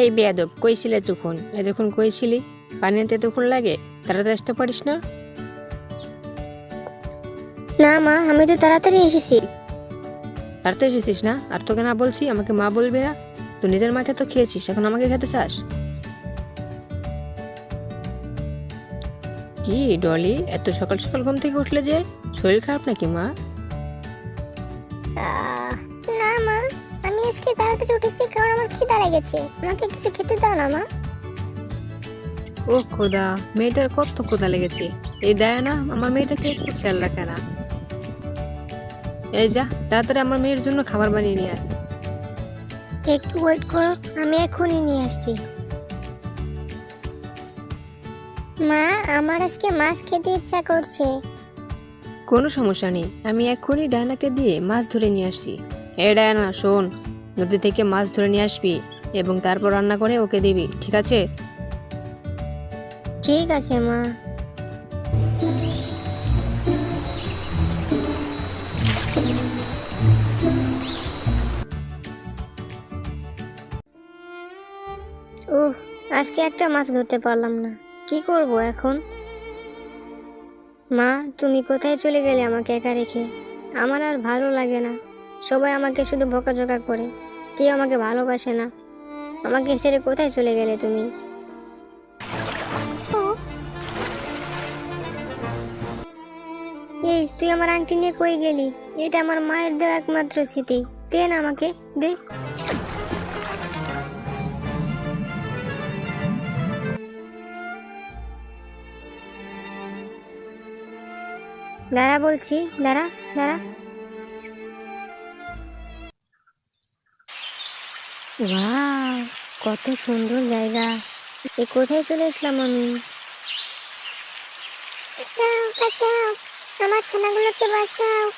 এই বেয়াদব কইছিলে যখন এতক্ষণ কইছিলি? পানিতে এতক্ষণ লাগে? তাড়াতাড়ি আসতে পারিস না? না মা আমি তো তাড়াতাড়ি এসেছি। তাড়াতাড়ি এসেছিস না? আর তোকে না বলছি আমাকে মা বলবি না? তুই নিজের মাকে তো খেয়েছিস এখন আমাকে খেতে চাস? কি ডলি এত সকাল সকাল ঘুম থেকে উঠলে যে শরীর খারাপ নাকি মা? আজকে তাড়াতাড়ি উঠেছি কারণ আমার খিদা লেগেছে। আমাকে কিছু খেতে দাও না মা। ও খোদা মেয়েটার কত খোদা লেগেছে। এই দেয় না আমার মেয়েটাকে একটু খেয়াল রাখে না। এই যা তাড়াতাড়ি আমার মেয়ের জন্য খাবার বানিয়ে নিয়ে আয়। একটু ওয়েট করো আমি এখনই নিয়ে আসছি। মা আমার আজকে মাছ খেতে ইচ্ছা করছে। কোনো সমস্যা নেই আমি এখনই ডায়নাকে দিয়ে মাছ ধরে নিয়ে আসছি। এ ডায়না শোন নদী থেকে মাছ ধরে নিয়ে আসবি এবং তারপর রান্না করে ওকে দিবি, ঠিক আছে? ঠিক আছে, মা। উহ আজকে একটা মাছ ধরতে পারলাম না। কি করব এখন? মা, তুমি কোথায় চলে গেলে আমাকে একা রেখে? আমার আর ভালো লাগে না। সবাই আমাকে শুধু বকাঝকা করে। কেউ আমাকে ভালোবাসে না। আমাকে ছেড়ে কোথায় চলে গেলে তুমি? এই, তুই আমার আংটি নিয়ে কই গেলি? এটা আমার মায়ের দেওয়া একমাত্র স্মৃতি। দে না আমাকে, দে। দাঁড়া বলছি, দাঁড়া দাঁড়া। কত সুন্দর জায়গা। এ কোথায় চলে আসলাম আমি? বাঁচাও বাঁচাও, আমার ছানাগুলোকে বাঁচাও।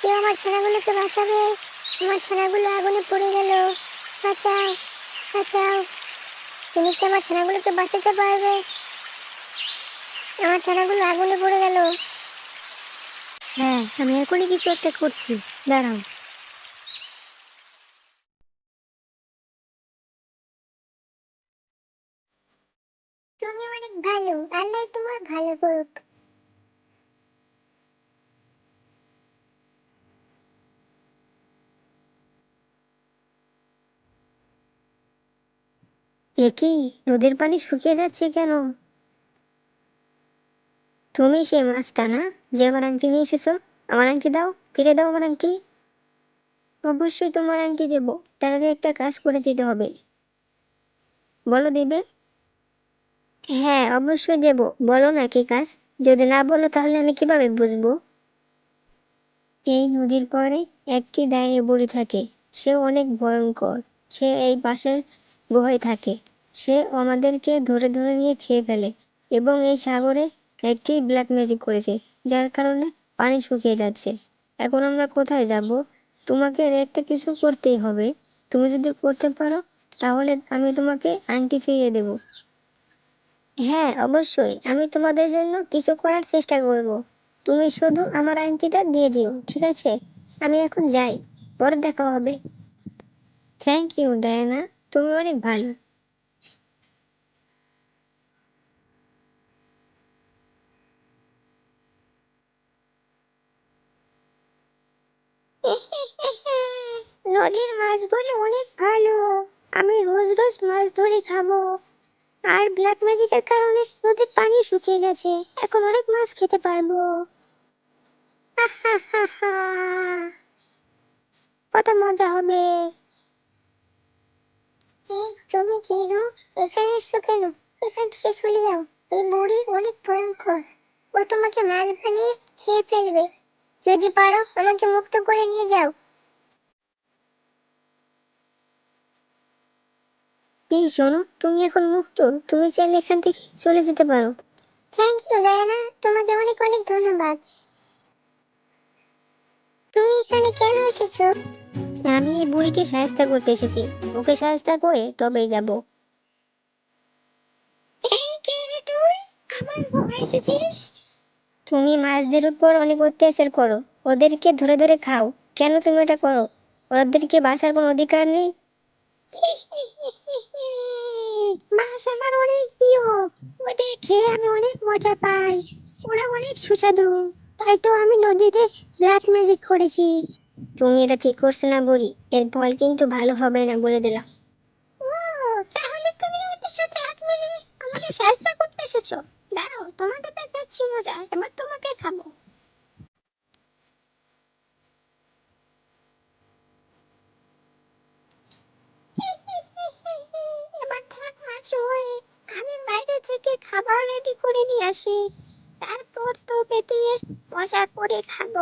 কেউ আমার ছানাগুলোকে বাঁচাবে? আমার ছানাগুলো আগুনে পড়ে গেল। বাঁচাও বাঁচাও। তুমি কি আমার ছানাগুলোকে বাঁচাতে পারবে? আমার ছানাগুলো আগুনে পড়ে গেল। হ্যাঁ আমি এখনই কিছু একটা করছি। দাঁড়াও। ভালো, আল্লাহ তোমার ভালো করুক। কি নদীর পানি শুকিয়ে যাচ্ছে কেন? তুমি সেই মাছটা না, যে আমার আংটি নিয়ে এসেছ, আমার আংটি দাও ফিরে দাও আমার আংটি। অবশ্যই তোমার আংটি দেব, তার আগে একটা কাজ করে দিতে হবে। বলো দিবে। হ্যাঁ অবশ্যই দেব। বলো না কি কাজ? যদি না বলো তাহলে আমি কীভাবে বুঝব? এই নদীর পরে একটি ডাইনি বুড়ি থাকে। সে অনেক ভয়ঙ্কর। সে এই পাশের গুহায় থাকে। সে আমাদেরকে ধরে ধরে নিয়ে খেয়ে ফেলে এবং এই সাগরে একটি ব্ল্যাক ম্যাজিক করেছে, যার কারণে পানি শুকিয়ে যাচ্ছে। এখন আমরা কোথায় যাব? তোমাকে একটা কিছু করতেই হবে। তুমি যদি করতে পারো, তাহলে আমি তোমাকে আংটি ফিরিয়ে দেব। হ্যাঁ অবশ্যই। আমি তোমাদের জন্য কিছু করার চেষ্টা করব। তুমি শুধু আমার আংটিটা দিয়ে দিও, ঠিক আছে? আমি এখন যাই। পরে দেখা হবে। থ্যাংক ইউ ডায়ানা তুমি অনেক ভালো। নদীর মাছগুলো অনেক ভালো। আমি রোজ রোজ মাছ ধরে খাব। আর ব্ল্যাক ম্যাজিকের কারণে নদীর পানি শুকিয়ে গেছে। এখন অনেক মাছ খেতে পারব। কত মজা হবে। এই, তুমি কি এখানে এসো কেন? এখান থেকে চলে যাও। এই বুড়ি অনেক ভয়ঙ্কর। ও তোমাকে মাছ বানিয়ে খেয়ে ফেলবে। যদি পারো, আমাকে মুক্ত করে নিয়ে যাও। এই শোনো তুমি এখন মুক্ত। তুমি চাইলে এখান থেকে চলে যেতে পারো। থ্যাংক ইউ রায়ানা তোমাকে অনেক অনেক ধন্যবাদ। তুমি এখানে কেন এসেছ? আমি এই বুড়িকে সাহায্য করতে এসেছি। ওকে সাহায্য করে তবেই যাব। এই কে রে তুই? আমার গুহায় এসেছিস? তুমি মাছদের উপর অনেক অত্যাচার করো। ওদেরকে ধরে ধরে খাও। কেন তুমি এটা করো? ওদেরকে বাঁচার কোনো অধিকার নেই? মাছ আমার অনেক প্রিয়। ওদের খেয়ে আমি অনেক মজা পাই। ওরা অনেক সুস্বাদু। তাই তো আমি নদীতে ব্ল্যাক ম্যাজিক করেছি। তুমি এটা ঠিক করছ না বুড়ি। এর ফল কিন্তু ভালো হবে না বলে দিলাম। তাহলে তুমি ওদের সাথে হাত মিলিয়ে আমাকে সাহায্য করতে এসেছ। দাঁড়াও, তোমাকে দেখাচ্ছি মজা। এবার তোমাকে খাব এবার থাক মাছ হয়ে আমি বাইরে থেকে খাবার রেডি করে নিয়ে আসি তারপর তোকে দিয়ে মজা করে খাব।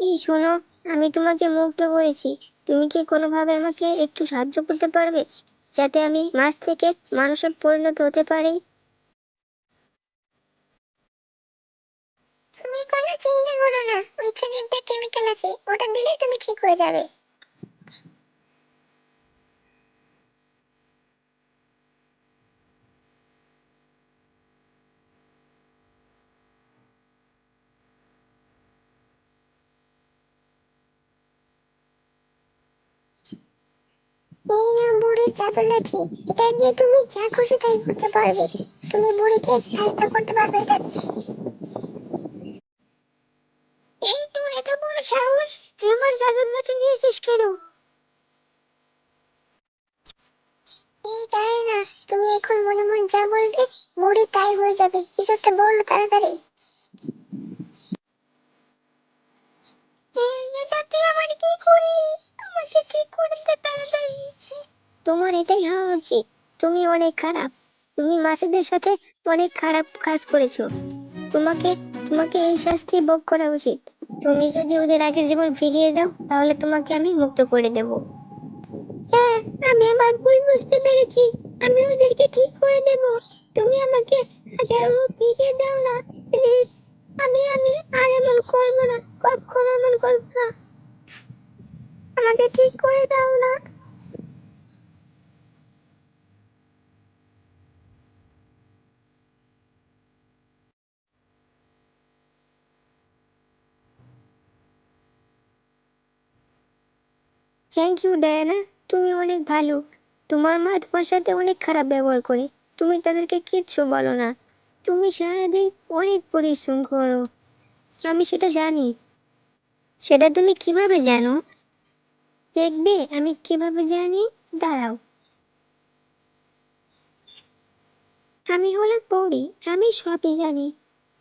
এই শোনো আমি তোমাকে মুক্ত করেছি। তুমি কি কোনোভাবে আমাকে একটু সাহায্য করতে পারবে যাতে আমি মাছ থেকে মানুষে পরিণত হতে পারি? তুমি কোনো চিন্তা করো না ওইখানে একটা কেমিক্যাল আছে ওটা দিলে তুমি ঠিক হয়ে যাবে। বুড়ির চাদর লাঠি এটা দিয়ে তুমি যা খুশি তাই করতে পারবে। তুমি বুড়িকে সাহায্য করতে পারবে, এটা। এই তোর এত বড় সাহস, তুই আমার চাদর লাঠি নিয়েছিস কেন? এই তাই না, তুমি এখন মনে মনে যা বলবে, বুড়ি তাই হয়ে যাবে, কিছু একটা বলো তাড়াতাড়ি। এই এটাতে আমার কি করি তোমার এটাই হওয়া উচিত। তুমি অনেক খারাপ। তুমি মাছেদের সাথে অনেক খারাপ কাজ করেছ। তোমাকে তোমাকে এই শাস্তি ভোগ করা উচিত। তুমি যদি ওদের আগের জীবন ফিরিয়ে দাও, তাহলে তোমাকে আমি মুক্ত করে দেব। হ্যাঁ আমি আমার ভুল বুঝতে পেরেছি। আমি ওদেরকে ঠিক করে দেব। তুমি আমাকে আগের ফিরিয়ে দাও না, প্লিজ। আমি আমি আর এমন করব না, কখনো এমন করব না। আমাকে ঠিক করে দাও না। থ্যাংক ইউ ডায়ানা তুমি অনেক ভালো। তোমার মা তোমার সাথে অনেক খারাপ ব্যবহার করে। তুমি তাদেরকে কিচ্ছু বলো না। তুমি সারাদিন অনেক পরিশ্রম করো। আমি সেটা জানি। সেটা তুমি কীভাবে জানো? দেখবে, আমি কীভাবে জানি? দাঁড়াও। আমি হলাম পৌরি। আমি সবই জানি।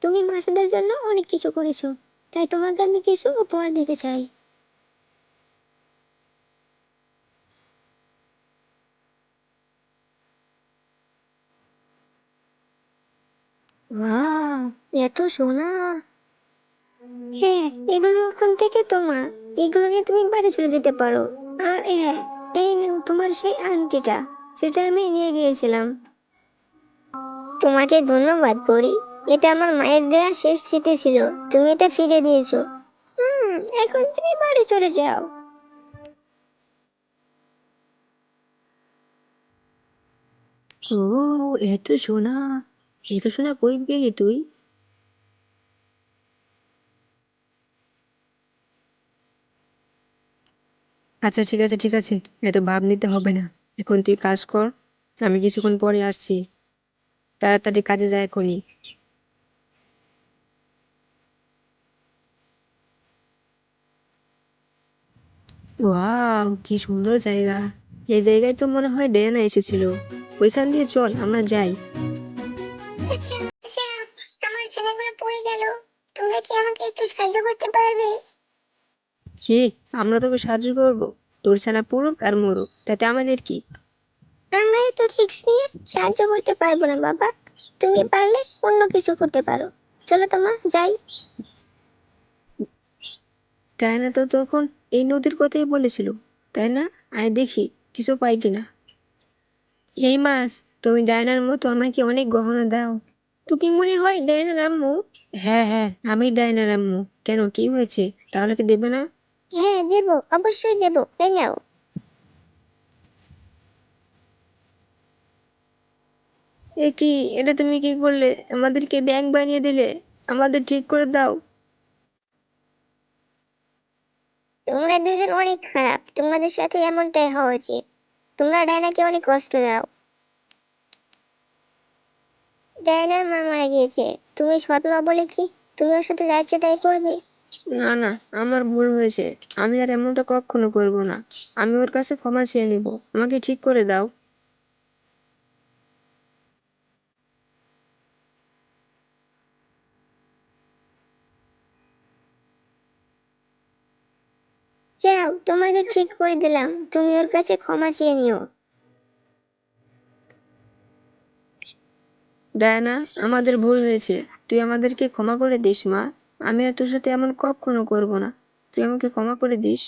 তুমি মাছেদের জন্য অনেক কিছু করেছ। তাই তোমাকে আমি কিছু উপহার দিতে চাই। এত সোনা হ্যাঁ এগুলো এখন থেকে তোমার, এগুলো নিয়ে তুমি বাড়ি চলে যেতে পারো। আর হ্যাঁ এই তোমার সেই আংটিটা, সেটা আমি নিয়ে গিয়েছিলাম। তোমাকে ধন্যবাদ করি এটা আমার মায়ের দেয়া শেষ স্মৃতি ছিল, তুমি এটা ফিরে দিয়েছ। হুম, এখন তুমি বাড়ি চলে যাও। ও এত সোনা এত সোনা, কই পেলি তুই? আচ্ছা ঠিক আছে ঠিক আছে। এত ভাব নিতে হবে না। এখন তুই কাজ কর, আমি কিছুক্ষণ পরে আসছি। তাড়াতাড়ি কাজে যায় করি ওয়াও, কি সুন্দর জায়গা। এই জায়গায় তো মনে হয় ডেনা এসেছিল। ওইখান দিয়ে চল, আমরা যাই। আচ্ছা আমার ছেলেগুলো পড়ে গেল তোমরা কি আমাকে একটু সাহায্য করতে পারবে? কি? আমরা তোকে সাহায্য করব? তোর ছানা পড়ুক আর মরুক তাতে আমাদের কি? আমরা এত রিক্স নিয়ে সাহায্য করতে পারব না বাবা। তুমি পারলে অন্য কিছু করতে পারো। চলো তোমা যাই। তাই না তো তখন? এই নদীর কথাই বলেছিল তাই না? আয় দেখি কিছু পাই কিনা। এই মাস তুমি ডায়নার মতো আমাকে অনেক গহনা দাও। তুমি মনে হয় ডায়নার আম্মু? হ্যাঁ হ্যাঁ আমি ডায়নার আম্মু। কেন কি হয়েছে? তাহলে কি দেবে না? হ্যাঁ দেবো অবশ্যই দেবো এই নাও। এ কি এটা তুমি কি করলে? আমাদেরকে ব্যাংক বানিয়ে দিলে? আমাদের ঠিক করে দাও। তোমরা দুজন অনেক খারাপ। তোমাদের সাথে এমনটাই হওয়া উচিত। তোমরা ডায়নাকে অনেক কষ্ট দাও। ডায়নার মা মারা গিয়েছে। তুমি সৎমা বলে কি? তুমি ওর সাথে যা ইচ্ছে তাই করবে? না না, আমার ভুল হয়েছে। আমি আর এমনটা কখনো করব না। আমি ওর কাছে ক্ষমা চেয়ে নিব। আমাকে ঠিক করে দাও। তোমাকে ঠিক করে দিলাম। তুমি ওর কাছে ক্ষমা চেয়ে নিও। ডায়ানা, আমাদের ভুল হয়েছে। তুই আমাদেরকে ক্ষমা করে দিস, মা। আমি আর তোর সাথে এমন কখনো করব না। তুই আমাকে ক্ষমা করে দিস।